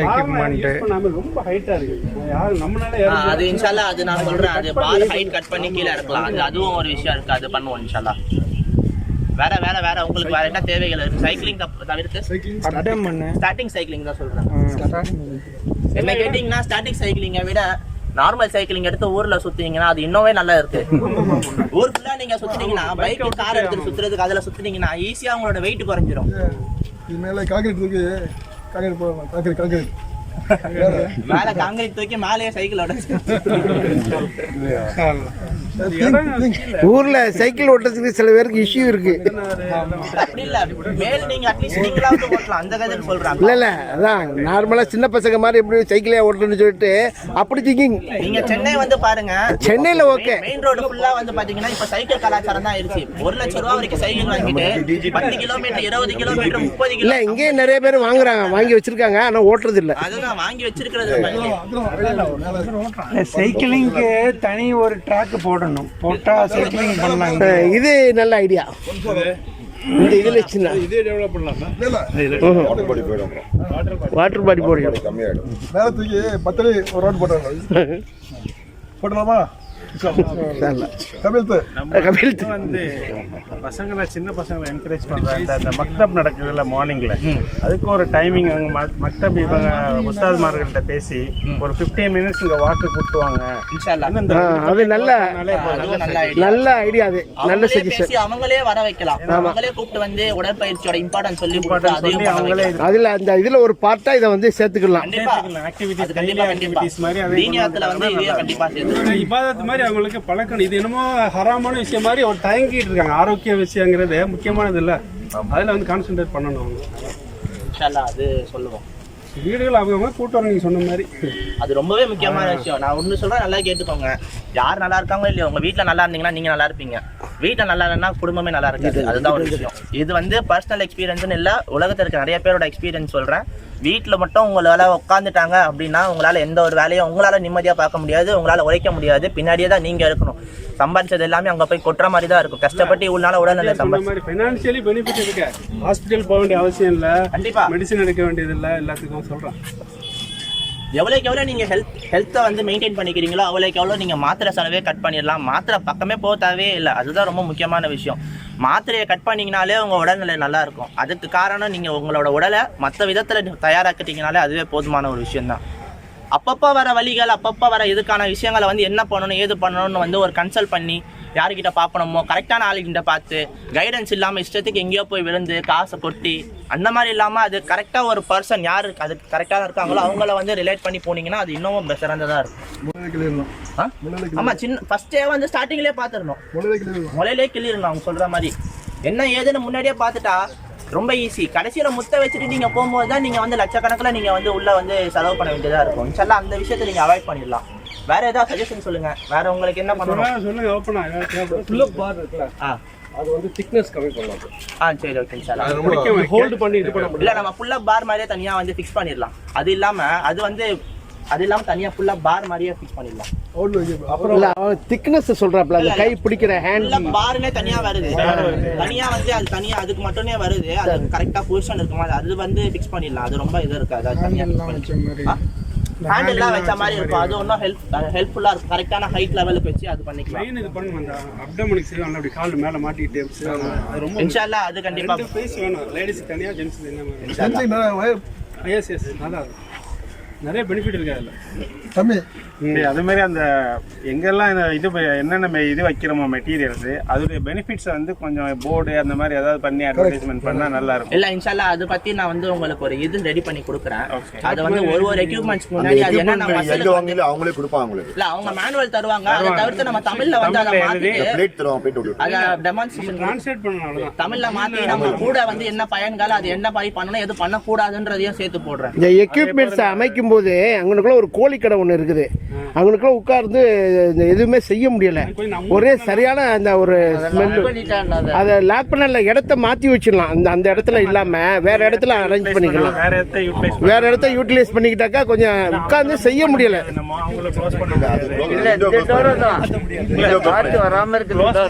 எக்யூப்மெண்ட்டு பண்ணாம ரொம்ப ஹைட்டா இருக்கு. யாரு நம்மளால யாரும் அது இன்ஷால்லா அது நான் சொல்றேன். அது பார் ஹைட் கட் பண்ணி கீழே இருக்கலாம் அது அதுவும் ஒரு விஷயம் இருக்கு. அது பண்ணுவோம் இன்ஷால்லா. வேற வேற வேற உங்களுக்கு வேற என்ன தேவைகள் இருக்கு? சைக்கிளிங் தவிர்த்து? ஸ்டார்டிங் சைக்கிளிங் தான் சொல்றேன். என்ன கேட்டிங்கன்னா ஸ்டாட்டிக் சைக்கிளிங்கை விட நார்மல் சைக்கிளிங் எடுத்து ஊர்ல சுத்தினீங்கன்னா அது இன்னுமே நல்லா இருக்கு. ஊர் ஃபுல்லா நீங்க சுத்துனீங்கன்னா பைக் கார் எடுத்து சுத்துறதுக்கு அதுல சுத்துனீங்கன்னா ஈஸியா உங்களோட வெயிட் குறைஞ்சிரும். இது மேலே காங்கிரீட் இருக்கு காங்கிரீட் போடலாம் காங்கிரீட் காங்கிரீட் மேல காங்கிரீட் தூக்கி மேலேயே சைக்கிள் ஊர்ல சைக்கிள் ஓட்டுறதுக்கு சில பேருக்கு இஷ்யூ இருக்கு. அப்படி இல்ல. மேல் நீங்க அட்லீஸ்ட் நீங்களாவது ஓட்டலாம். அந்த கதைக்கு சொல்றாங்க. இல்ல இல்ல. அதான் நார்மலா சின்ன பசங்க மாதிரி எப்படி சைக்கிளே ஓட்டணும்னு சொல்லிட்டு அப்படி திங்கிங் நீங்க சென்னை வந்து பாருங்க. சென்னையில ஓகே மெயின் ரோடு ஃபுல்லா வந்து பாத்தீங்கன்னா இப்ப சைக்கிள் கலாச்சாரம் தான் ஆயிருச்சு ஒரு லட்சம் ரூபா வரைக்கும் சைக்கிள் வாங்கிட்டு பத்து கிலோமீட்டர் இருபது கிலோமீட்டர் முப்பது இல்ல கிலோ இங்கேயும் நிறைய பேர் வாங்குறாங்க வாங்கி வச்சிருக்காங்க ஆனா ஓட்டுறது இல்ல. அதுதான் வாங்கி வச்சிருக்கிறது. சைக்கிளிங்க்கு தனி ஒரு ட்ராக் போடணும். போட்டா சைக்கிளிங் பண்ணலாங்க. அஹ் இது நல்ல ஐடியா இந்த இதுல சின்ன. இதே டெவலப் பண்ணலாமா? வாட்டர் பாடி போடணும் மேல தூக்கி பத்தடி ஒரு ரோடு போட்டலாமா கபில்த்து கபில் வந்து பசங்களை சின்ன பசங்களை என்கரேஜ் பண்ற இந்த இந்த மக்தப் நடக்குதுல்ல மார்னிங்ல அதுக்கு ஒரு டைமிங் அங்க ம- மக்தப் இவங்க உஸ்தாத்மார்கள்ட்ட பேசி ஒரு 15 மினிட்ஸ் இங்க வாக்கு கூட்டுவாங்க அது நல்ல நல்ல ஐடியா அது நல்ல அவங்களே சஜஷன் அவங்களே வர வைக்கலாம். அவங்களே கூப்பிட்டு வந்து உடற்பயிற்சியோட இம்பார்ட்டன்ஸ் சொல்லி பண்ண அவங்களே. அதுல அந்த இதுல ஒரு பார்ட்டா இதை வந்து சேர்த்துக்கலாம். கண்டிப்பா. ஆக்டிவிட்டிஸ் அது கண்டிப்பா கண்டிப்பா. ஆக்டிவிட்டிஸ் மாதிரி மாதிரி அவங்களுக்கு பழக்கணும். இது என்னமோ ஹராமான விஷயம் மாதிரி ஒரு தயங்கிட்டு இருக்காங்க. ஆரோக்கிய விஷயங்கிறது முக்கியமானது இல்ல அதுல வந்து கான்சென்ட்ரேட் பண்ணணும் அவங்க. அது சொல்லுவோம். வீடுகள் அவங்க கூட்டம் நீங்க சொன்ன மாதிரி. அது ரொம்பவே முக்கியமான விஷயம். நான் ஒண்ணு சொல்றேன் நல்லா கேட்டுக்கோங்க. யார் நல்லா இருக்காங்களோ இல்லையோ உங்க வீட்ல நல்லா இருந்தீங்கன்னா நீங்க நல்லா இருப்பீங்க. வீட்ல நல்லா இல்லைன்னா குடும்பமே நல்லா இருக்காது. அதுதான் ஒரு விஷயம். இது வந்து பர்சனல் எக்ஸ்பீரியன்ஸ்னு இல்ல உலகத்துல இருக்க நிறைய பேரோட எக்ஸ்பீரியன்ஸ் சொல்றேன். வீட்ல மட்டும் உங்களால உட்காந்துட்டாங்க அப்படின்னா உங்களால எந்த ஒரு வேலையும் உங்களால நிம்மதியா பார்க்க முடியாது உங்களால உழைக்க முடியாது. பின்னாடியே தான் நீங்க இருக்கணும். சம்பாதிச்சது எல்லாமே அங்க போய் கொட்டுற மாதிரி தான் இருக்கும். கஷ்டப்பட்டு இவ்வளவு நாள் உடல்நிலை சம்பாதிச்சு மாதிரி ஃபைனான்சியலி பெனிஃபிட் இருக்கு. ஹாஸ்பிட்டல் போக வேண்டிய அவசியம் இல்ல. கண்டிப்பா. மெடிசன் எடுக்க வேண்டியது இல்ல எல்லாத்துக்கும் சொல்றேன். எவ்வளோக்கு எவ்வளோ நீங்கள் ஹெல்த் ஹெல்த்தை வந்து மெயின்டைன் பண்ணிக்கிறீங்களோ அவ்வளோக்கு எவ்வளோ நீங்கள் மாத்திரை செலவே கட் பண்ணிடலாம். மாத்திரை பக்கமே போக தேவையே இல்லை. அதுதான் ரொம்ப முக்கியமான விஷயம். மாத்திரையை கட் பண்ணிங்கனாலே உங்கள் உடல்நிலை நல்லாயிருக்கும் அதுக்கு காரணம் நீங்கள் உங்களோட உடலை மற்ற விதத்தில் தயாராக்கிட்டீங்கனாலே அதுவே போதுமான ஒரு விஷயந்தான் அப்பப்போ வர வழிகள் அப்பப்போ வர இதுக்கான விஷயங்களை வந்து என்ன பண்ணணும் ஏது பண்ணணும்னு வந்து ஒரு கன்சல்ட் பண்ணி யாருக்கிட்ட பார்க்கணுமோ கரெக்டான ஆளுகிட்ட பார்த்து கைடன்ஸ் இல்லாமல் இஷ்டத்துக்கு எங்கேயோ போய் விழுந்து காசை கொட்டி அந்த மாதிரி இல்லாமல் அது கரெக்டாக ஒரு பர்சன் யார் அதுக்கு கரெக்டாக இருக்காங்களோ அவங்கள வந்து ரிலேட் பண்ணி போனீங்கன்னா அது இன்னும் சிறந்ததாக இருக்கும். முன்னாடி கிளியர்லாம் ஆ? ஆமா சின்ன ஃபர்ஸ்டே வந்து ஸ்டார்டிங்லேயே பார்த்துடணும். முளையிலே கிளியணும் அவங்க சொல்ற மாதிரி. என்ன ஏதுன்னு முன்னாடியே பார்த்துட்டா ரொம்ப ஈஸி கடைசியில முத்தை வச்சுட்டு நீங்க போகும்போது தான் நீங்க வந்து லட்சக்கணக்கில் நீங்க வந்து உள்ள வந்து செலவு பண்ண வேண்டியதா இருக்கும். இன்ஷால்லா அந்த விஷயத்தை நீங்க அவாய்ட் பண்ணிடலாம். வேற ஏதாவது சஜஷன் சொல்லுங்க. வேற உங்களுக்கு என்ன பண்ணணும்? சொல்லுங்க, ஓப்பனா ஃபுல்லா பார் இருக்குல்ல. ஆ. அது வந்து திக்னஸ் கம்மி பண்ணலாம். ஆ சரி ஓகே இன்ஷால்லா ஹோல்டு பண்ணி இது பண்ண முடியும் இல்ல நம்ம ஃபுல்லா பார் மாதிரியே தனியா வந்து ஃபிக்ஸ் பண்ணிடலாம். அது இல்லாம அது வந்து அது இல்லாம தனியா ஃபுல்லா பார் மாதிரியே ஃபிக்ஸ் பண்ணிடலாம். வைக்க இல்ல அவன் திக்னஸ் சொல்றாப்ல அந்த கை பிடிக்கிற ஹேண்ட் பார்னே தனியா வருது. தனியா வந்து அது தனியா அதுக்கு மட்டுமே வருது. அது கரெக்டா பொசிஷன் இருக்குமா? அது வந்து ஃபிக்ஸ் பண்ணிடலாம். அது ரொம்ப இது இருக்காது. அது தனியா ஹேண்டில்லாம் வச்ச மாதிரி இருக்கும். அது ஒன்றும் ஹெல்ப் ஹெல்ப்ஃபுல்லா இருக்கும் கரெக்டான ஹைட் லெவலுக்கு வச்சு அது பண்ணிக்கலாம். மெயின் இது பண்ணுங்க. அந்த அப்டமனுக்கு செய்வாங்க அப்படி கால் மேல மாட்டிக்கிட்டு. அது ரொம்ப இன்ஷால்லா அது கண்டிப்பா ரெண்டு ஃபேஸ் வேணும். லேடிஸ் தனியா ஜென்ஸ் தனியா எஸ் எஸ் அதான் நிறைய பெனிஃபிட் இருக்கு அதுல. தம்பி அதே மாதிரி அந்த எங்கெல்லாம் இந்த இது என்னென்ன மெ- இது வைக்கிறோமோ மெட்டீரியல்ஸ் அதோடைய பெனிஃபிட்ஸை வந்து கொஞ்சம் போர்டு அந்த மாதிரி ஏதாவது பண்ணி அட்வர்டைஸ்மெண்ட் பண்ணா நல்லா இருக்கும். இல்ல இன்ஷால்லா அது பத்தி நான் வந்து உங்களுக்கு ஒரு இது ரெடி பண்ணி கொடுக்குறேன். அது வந்து ஒரு ஒரு எக்யூப்மெண்ட்ஸ் முன்னாடி அது வாங்கல அவங்களே கொடுப்பாங்க உங்களுக்கு. இல்ல அவங்க மேனுவல் தருவாங்க. அதை தவிர்த்து நம்ம தமிழ்ல வந்து அதை மாத்திட்டு பிளேட் தருவாங்க விட்டு அதை டெமான்ஸ்ட்ரேஷன் டிரான்ஸ்லேட் பண்ணணும் அவ்வளவுதான். தமிழ்ல மாத்தி நம்ம கூட வந்து என்ன பயன்கள் அது என்ன மாதிரி பண்ணணும் எது பண்ணக்கூடாதுன்றதையும் சேர்த்து போடுறேன். இந்த எக்யூப்மெண்ட்ஸ் அமைக்கும் போது அங்கனுக்குள்ள ஒரு கோழிக்கடை ஒன்று இருக்குது. அங்கனுக்குள்ள உட்கார்ந்து இந்த எதுவுமே செய்ய முடியல. ஒரே சரியான அந்த ஒரு ஸ்மெல் அதை. லேப் பண்ணல இடத்த மாத்தி வச்சிடலாம். அந்த அந்த இடத்துல இல்லாம வேற இடத்துல அரேஞ்ச் பண்ணிக்கலாம். வேற இடத்த யூட்டிலைஸ் வேற இடத்த யூட்டிலைஸ் பண்ணிக்கிட்டாக்கா கொஞ்சம் உட்கார்ந்து செய்ய முடியல.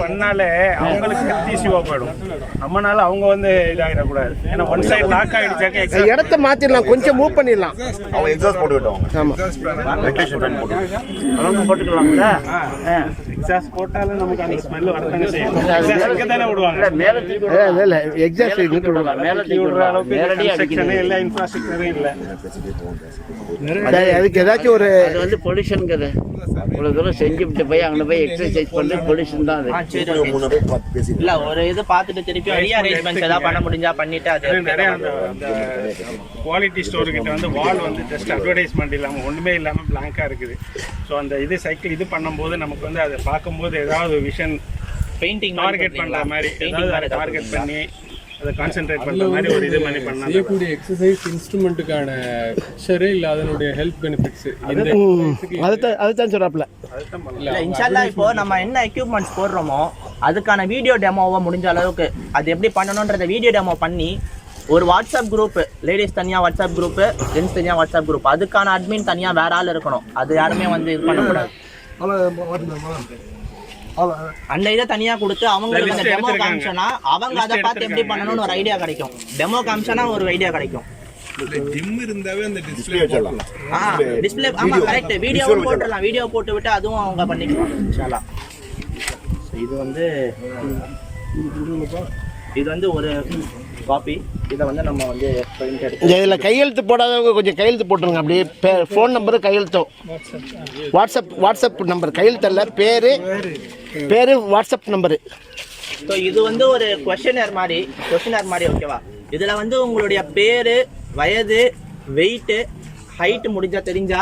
பண்ணாலே அவங்களுக்கு ஹெல்த் இஷ்யூவா போயிடும். நம்மனால அவங்க வந்து இதாகிடக்கூடாது ஏன்னா ஒன் சைடு லாக் ஆயிடுச்சாக்க இடத்த மாத்திடலாம். கொஞ்சம் மூவ் பண்ணிடலாம். அவங்க எக்ஸாஸ்ட் போட்டு விட்டவங்க ஆமா. வென்டிலேஷன் ஃபேன் போட்டு போட்டுக்கலாம்ல? எக்ஸாஸ்ட் போட்டாலும் நமக்கு அந்த ஸ்மெல் செய்யும். எக்ஸாஸ்ட் விடுற அளவுக்கு கன்ஸ்ட்ரக்ஷனே இல்ல அதுக்கு ஏதாச்சும் ஒரு அது வந்து பொல்யூஷனுங்கிறது இவ்வளோ தூரம் செஞ்சுட்டு போய் அங்கே போய் எக்ஸசைஸ் பண்ணி பொலிஷன் தான் அது. இல்ல ஒரு இது பார்த்துட்டு திருப்பி ரீஅரேஞ்ச்மெண்ட்ஸ் ஏதாவது பண்ண முடிஞ்சா பண்ணிட்டு அது நிறைய அந்த அந்த குவாலிட்டி ஸ்டோர் கிட்ட வந்து வால் வந்து ஜஸ்ட் அட்வர்டைஸ்மெண்ட் இல்லாமல் ஒன்றுமே இல்லாமல் பிளாங்காக இருக்குது. ஸோ அந்த இது சைக்கிள் இது பண்ணும்போது நமக்கு வந்து அதை பார்க்கும்போது ஏதாவது விஷன் பெயிண்டிங் டார்கெட் பண்ணுற மாதிரி டார்கெட் பண்ணி அதை கான்சென்ட்ரேட் பண்ணுற மாதிரி ஒரு இது மாதிரி பண்ணால் செய்யக்கூடிய எக்ஸசைஸ் இன்ஸ்ட்ருமெண்ட்டுக்கான பிக்சரு இல்லை அதனுடைய ஹெல்த் பெனிஃபிட்ஸ் அதுதான் அதுதான் சொல்கிறாப்புல இல்ல இன்ஷால்லா இப்போ நம்ம என்ன எக்யூப்மெண்ட்ஸ் போடுறோமோ அதுக்கான வீடியோ டெமோவை முடிஞ்ச அளவுக்கு அது எப்படி பண்ணணுன்றத வீடியோ டெமோ பண்ணி ஒரு வாட்ஸ்அப் குரூப் லேடிஸ் தனியாக வாட்ஸ்அப் குரூப் ஜென்ஸ் தனியாக வாட்ஸ்அப் குரூப் அதுக்கான அட்மின் தனியாக வேற ஆள் இருக்கணும். அது யாருமே வந்து இது பண்ணக்கூடாது. அந்த இதை தனியா கொடுத்து அவங்களுக்கு அந்த டெமோ காமிச்சோன்னா அவங்க அதை பார்த்து எப்படி பண்ணணும்னு ஒரு ஐடியா கிடைக்கும். டெமோ காமிச்சோன்னா ஒரு ஐடியா கிடைக்கும். ஜிம் இருந்தாவே அந்த டிஸ்பிளே ஆமா கரெக்ட் வீடியோவும் போட்டுடலாம். வீடியோ போட்டு விட்டு அதுவும் அவங்க பண்ணிக்கலாம். இது வந்து இது வந்து ஒரு காப்பி இதை வந்து நம்ம வந்து பிரிண்ட் எடுத்து இதில் கையெழுத்து போடாதவங்க கொஞ்சம் கையெழுத்து போட்டுருங்க. அப்படியே பே ஃபோன் நம்பரு கையெழுத்தும். வாட்ஸ்அப் வாட்ஸ்அப் நம்பர் கையெழுத்து இல்லை பேர் பேர் வாட்ஸ்அப் நம்பரு ஸோ இது வந்து ஒரு கொஷினர் மாதிரி கொஷினர் மாதிரி ஓகேவா இதில் வந்து உங்களுடைய பேர் வயது வெயிட்டு ஹைட் முடிஞ்சா தெரிஞ்சா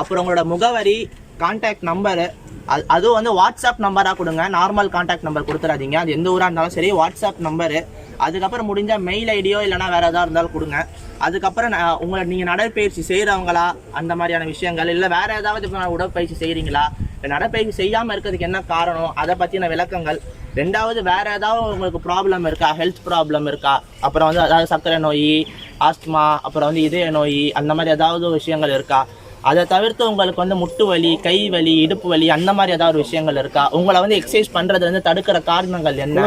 அப்புறம் உங்களோட முகவரி கான்டாக்ட் நம்பரு அது அதுவும் வந்து வாட்ஸ்அப் நம்பராக கொடுங்க. நார்மல் கான்டாக்ட் நம்பர் கொடுத்துறாதீங்க. அது எந்த ஊராக இருந்தாலும் சரி வாட்ஸ்அப் நம்பரு அதுக்கப்புறம் முடிஞ்ச மெயில் ஐடியோ இல்லைனா வேறு எதாவது இருந்தாலும் கொடுங்க. அதுக்கப்புறம் நான் உங்களை நீங்கள் நடைப்பயிற்சி செய்கிறவங்களா அந்த மாதிரியான விஷயங்கள் இல்லை வேறு ஏதாவது இப்போ உடற்பயிற்சி செய்கிறீங்களா இல்லை நடைப்பயிற்சி செய்யாமல் இருக்கிறதுக்கு என்ன காரணம்? அதை பற்றின விளக்கங்கள். ரெண்டாவது வேறு ஏதாவது உங்களுக்கு ப்ராப்ளம் இருக்கா? ஹெல்த் ப்ராப்ளம் இருக்கா? அப்புறம் வந்து அதாவது சர்க்கரை நோய் ஆஸ்துமா அப்புறம் வந்து இதய நோய் அந்த மாதிரி ஏதாவது விஷயங்கள் இருக்கா? அதை தவிர்த்து உங்களுக்கு வந்து முட்டு வலி கை வலி இடுப்பு வலி அந்த மாதிரி ஏதாவது விஷயங்கள் இருக்கா? உங்களை வந்து எக்ஸசைஸ் பண்றதுல இருந்து தடுக்கிற காரணங்கள் என்ன?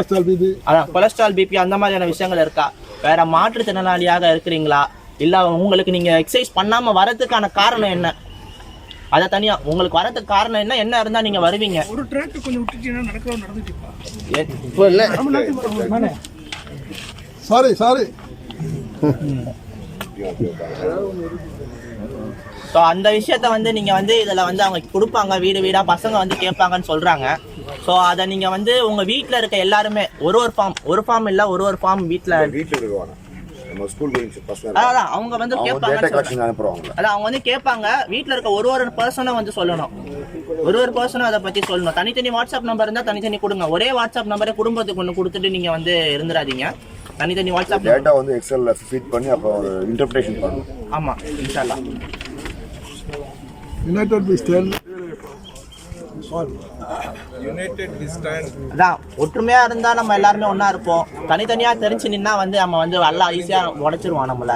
அதான் கொலஸ்ட்ரால் பிபி அந்த மாதிரியான விஷயங்கள் இருக்கா? வேற மாற்றுத்திறனாளியாக இருக்கிறீங்களா? இல்ல உங்களுக்கு நீங்க எக்ஸசைஸ் பண்ணாம வரதுக்கான காரணம் என்ன? அதை தனியா உங்களுக்கு வரதுக்கு காரணம் என்ன? என்ன இருந்தா நீங்க வருவீங்க? ஒரு ட்ராக் கொஞ்சம் விட்டுட்டீங்கன்னா இப்போ இல்லை. சாரி சாரி ஸோ அந்த விஷயத்த வந்து நீங்கள் வந்து இதில் வந்து அவங்க கொடுப்பாங்க வீடு வீடாக பசங்க வந்து கேட்பாங்கன்னு சொல்கிறாங்க ஸோ அதை நீங்கள் வந்து உங்கள் வீட்டில் இருக்க எல்லாருமே ஒரு ஒரு ஃபார்ம் ஒரு ஃபார்ம் இல்லை ஒரு ஒரு ஃபார்ம் வீட்டில் வீட்டில் இருக்குவாங்க அதான் அவங்க வந்து. அனுப்புறவங்க அதான் அவங்க வந்து கேட்பாங்க வீட்டில் இருக்க ஒரு ஒரு பர்சனும் வந்து சொல்லணும். ஒரு ஒரு பர்சனும் அதை பற்றி சொல்லணும். தனித்தனி வாட்ஸ்அப் நம்பர் இருந்தால் தனித்தனி கொடுங்க. ஒரே வாட்ஸ்அப் நம்பரே குடும்பத்துக்கு ஒன்று கொடுத்துட்டு நீங்கள் வந்து இருந்துடாதீங்க தனித்தனி வாட்ஸ்அப் டேட்டா வந்து எக்ஸல்ல ஃபீட் பண்ணி அப்புறம் ஒரு இன்டர்பிரேஷன் பண்ணணும். ஆமாம் இன்ஷால்லா united we stand united we stand அதான் ஒற்றுமையா இருந்தா நம்ம எல்லாருமே ஒண்ணா இருப்போம். தனித்தனியா தெரிஞ்சு நின்னா வந்து நம்ம வந்து எல்லாம் ஈஸியா உடைச்சிருவோம் நம்மள.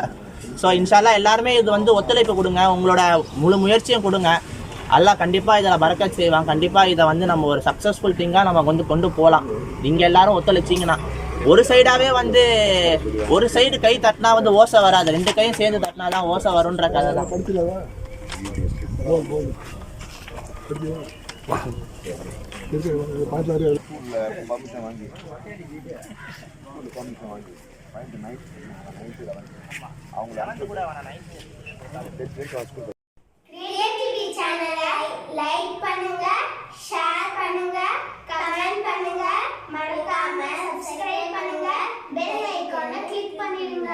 ஸோ இன்ஷால்லா எல்லாருமே இது வந்து ஒத்துழைப்பு கொடுங்க. உங்களோட முழு முயற்சியும் கொடுங்க. அல்லாஹ் கண்டிப்பா இதில் பறக்கத் செய்வான். கண்டிப்பா இதை வந்து நம்ம ஒரு சக்ஸஸ்ஃபுல் திங்காக நம்ம வந்து கொண்டு போகலாம் நீங்க எல்லாரும் ஒத்துழைச்சிங்கன்னா. ஒரு சைடாவே வந்து ஒரு சைடு கை தட்டினா வந்து ஓசை வராது. ரெண்டு கையும் சேர்ந்து தட்டினா தான் ஓசை வரும்ன்ற கதை தான் லைக் பண்ணுங்க ஷேர் பண்ணுங்க கமெண்ட் பண்ணுங்க மறக்காம சப்ஸ்கிரைப் பண்ணுங்க பெல் ஐகானை கிளிக் பண்ணிடுங்க.